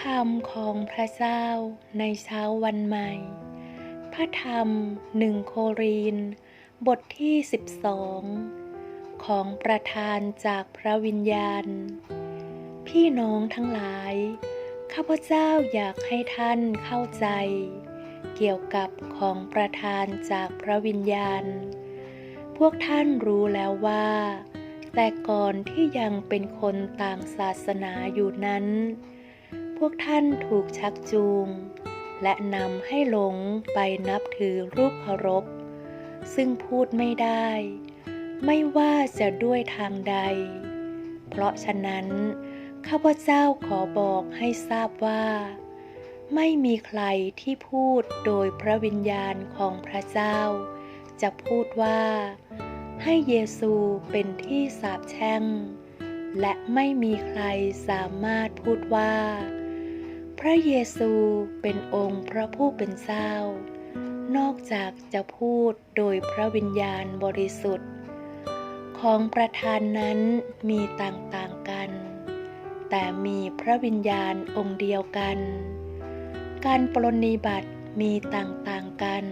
คำของพระเจ้าในเช้าวันใหม่ พระธรรมหนึ่งโครีนบทที่ 12 ของประธานจากพระวิญญาณ พี่น้องทั้งหลาย ข้าพเจ้าอยากให้ท่านเข้าใจ เกี่ยวกับของประธานจากพระวิญญาณ พวกท่านรู้แล้วว่า แต่ก่อนที่ยังเป็นคนต่างศาสนาอยู่นั้น วกท่านถูกชักจูง และนำให้หลงไปนับถือรูปเคารพ ซึ่งพูดไม่ได้ ไม่ว่าจะด้วยทางใด เพราะฉะนั้น ข้าพเจ้าขอบอกให้ทราบว่า ไม่มีใครที่พูดโดยพระวิญญาณของพระเจ้า จะพูดว่า ให้เยซูเป็นที่สาปแช่งและไม่มีใครสามารถพูดว่า พระเยซูเป็นองค์พระผู้เป็นเจ้า นอกจากจะพูดโดยพระวิญญาณบริสุทธิ์ ของประธานนั้นมีต่างๆกัน แต่มีพระวิญญาณองค์เดียวกัน การปรนนิบัติมีต่างๆกัน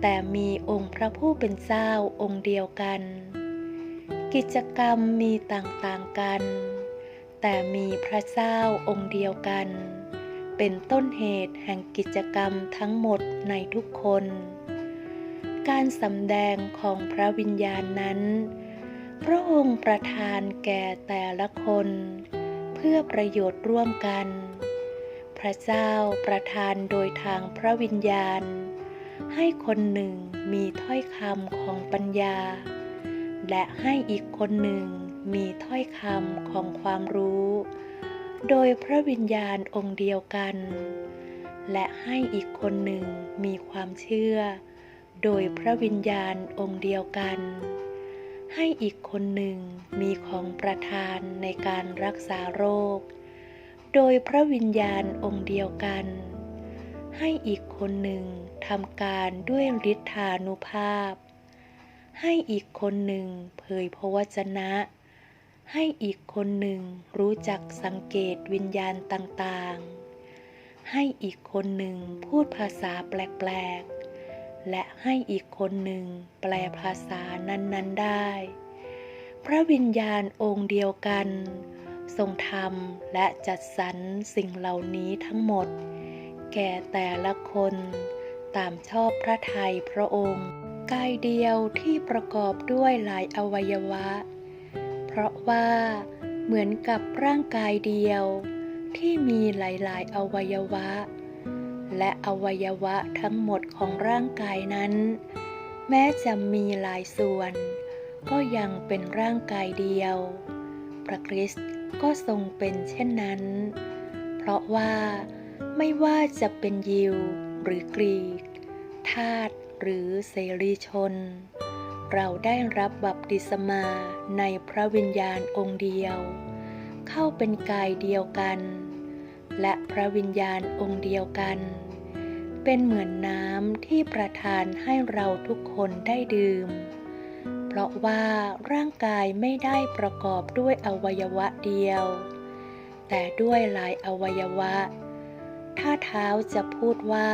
แต่มีองค์พระผู้เป็นเจ้าองค์เดียวกัน กิจกรรมมีต่างๆกันแต่มีพระเจ้าองค์เดียวกัน เป็นต้นเหตุแห่งกิจกรรมทั้งหมดในทุกคน การสำแดงของพระวิญญาณนั้น พระองค์ประทานแก่แต่ละคน เพื่อประโยชน์ร่วมกัน พระเจ้าประทานโดยทางพระวิญญาณ ให้คนหนึ่งมีถ้อยคำของปัญญา และให้อีกคนหนึ่งมีถ้อยคำของความรู้ โดยพระวิญญาณองค์เดียวกัน และให้อีกคนหนึ่งมีความเชื่อ โดยพระวิญญาณองค์เดียวกัน ให้อีกคนหนึ่งมีของประทานในการรักษาโรค โดยพระวิญญาณองค์เดียวกัน ให้อีกคนหนึ่งทำการด้วยฤทธานุภาพ ให้อีกคนหนึ่งเผยพระวจนะ ให้อีกคนหนึ่งรู้จักสังเกตวิญญาณต่างๆ ให้อีกคนหนึ่งพูดภาษาแปลกๆ และให้อีกคนหนึ่งแปลภาษานั้นๆได้ พระวิญญาณองค์เดียวกัน ทรงทำและจัดสรรสิ่งเหล่านี้ทั้งหมด แก่แต่ละคนตามชอบพระทัยพระองค์ กายเดียวที่ประกอบด้วยหลายอวัยวะ ราะว่าเหมือนกับร่างกายเดียวที่มีหลาย ๆ อวัยวะ และอวัยวะทั้งหมดของร่างกายนั้น แม้จะมีหลายส่วน ก็ยังเป็นร่างกายเดียว พระคริสต์ก็ทรงเป็นเช่นนั้น เพราะว่าไม่ว่าจะเป็นยิวหรือกรีก ทาสหรือเสรีชน เราได้รับบัพติศมาในพระวิญญาณองค์เดียว เข้าเป็นกายเดียวกัน และพระวิญญาณองค์เดียวกัน เป็นเหมือนน้ำที่ประทานให้เราทุกคนได้ดื่ม เพราะว่าร่างกายไม่ได้ประกอบด้วยอวัยวะเดียว แต่ด้วยหลายอวัยวะ ถ้าเท้าจะพูดว่า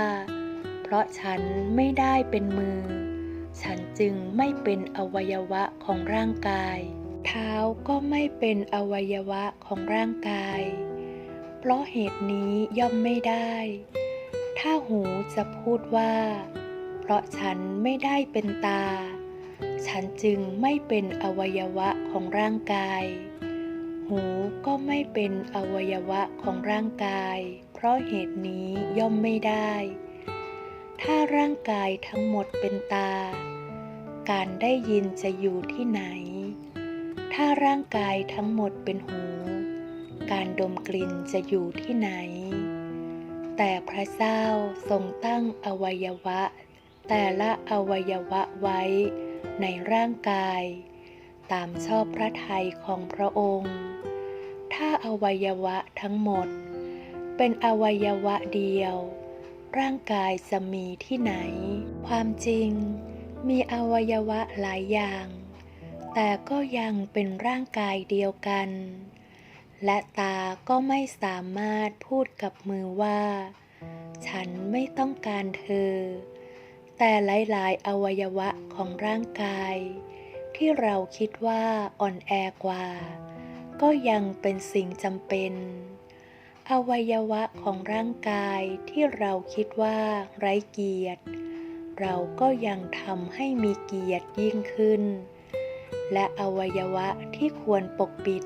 เพราะฉันไม่ได้เป็นมือ ฉันจึงไม่เป็นอวัยวะของร่างกาย เท้าก็ไม่เป็นอวัยวะของร่างกาย เพราะเหตุนี้ย่อมไม่ได้ ถ้าหูจะพูดว่า เพราะฉันไม่ได้เป็นตา ฉันจึงไม่เป็นอวัยวะของร่างกาย หูก็ไม่เป็นอวัยวะของร่างกาย เพราะเหตุนี้ย่อมไม่ได้ ถ้าร่างกายทั้งหมดเป็นตา การได้ยินจะอยู่ที่ไหน ถ้าร่างกายทั้งหมดเป็นหู การดมกลิ่นจะอยู่ที่ไหน แต่พระเจ้าทรงตั้งอวัยวะ แต่ละอวัยวะไว้ ในร่างกาย ตามชอบพระทัยของพระองค์ ถ้าอวัยวะทั้งหมด เป็นอวัยวะเดียว ร่างกายจะมีที่ไหน ความจริงมีอวัยวะหลายอย่าง แต่ก็ยังเป็นร่างกายเดียวกัน และตาก็ไม่สามารถพูดกับมือว่า ฉันไม่ต้องการเธอ แต่หลายๆ อวัยวะของร่างกาย ที่เราคิดว่าอ่อนแอกว่า ก็ยังเป็นสิ่งจำเป็น อวัยวะของร่างกายที่เราคิดว่าไร้เกียรติ เราก็ยังทำให้มีเกียรติยิ่งขึ้น และอวัยวะที่ควรปกปิด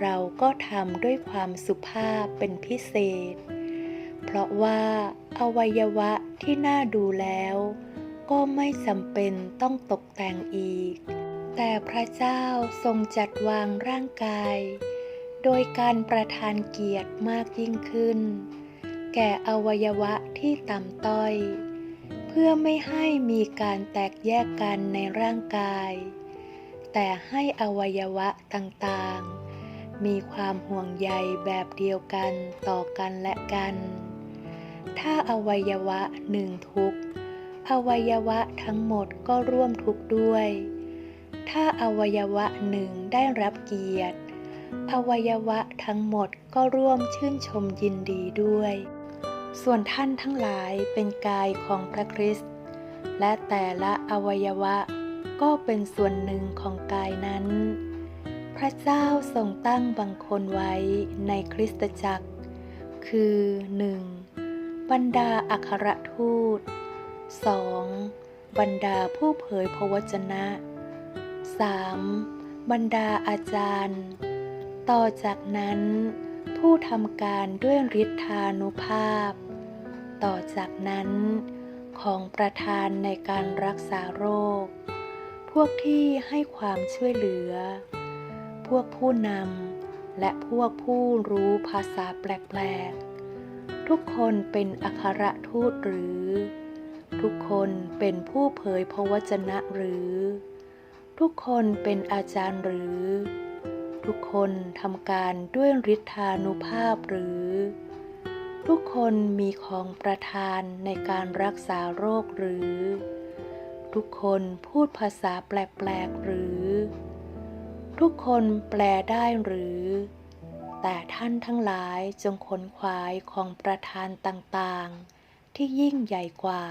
เราก็ทำด้วยความสุภาพเป็นพิเศษ เพราะว่าอวัยวะที่น่าดูแล้ว ก็ไม่จำเป็นต้องตกแต่งอีก แต่พระเจ้าทรงจัดวางร่างกาย โดยการประทานเกียรติมากยิ่งขึ้น แก่อวัยวะที่ต่ำต้อย เพื่อไม่ให้มีการแตกแยกกันในร่างกาย แต่ให้อวัยวะต่างๆ มีความห่วงใยแบบเดียวกันต่อกันและกัน ถ้าอวัยวะหนึ่งทุกอวัยวะทั้งหมดก็ร่วมทุกข์ด้วย ถ้าอวัยวะหนึ่งได้รับเกียรติ อวัยวะทั้งหมดก็ร่วมชื่นชมยินดีด้วย ส่วนท่านทั้งหลายเป็นกายของพระคริสต์และแต่ละอวัยวะก็เป็นส่วนหนึ่งของกายนั้น พระเจ้าทรงตั้งบางคนไว้ในคริสตจักร คือ 1. บรรดาอัครทูต 2. บรรดาผู้เผยพระวจนะ 3. บรรดาอาจารย์ ต่อจากนั้น ผู้ทำการด้วยฤทธานุภาพ ต่อจากนั้น ของประธานในการรักษาโรค พวกที่ให้ความช่วยเหลือ พวกผู้นำและพวกผู้รู้ภาษาแปลกๆ ทุกคนเป็นอัครทูตหรือ ทุกคนเป็นผู้เผยพระวจนะหรือ ทุกคนเป็นอาจารย์หรือ ทุกคนทำการด้วยฤทธานุภาพหรือ ทุกคนมีของประทานในการรักษาโรคหรือ ทุกคนพูดภาษาแปลก ๆ หรือ ทุกคนแปลได้หรือ แต่ท่านทั้งหลายจงขนขวายของประทานต่าง ๆ ที่ยิ่งใหญ่กว่า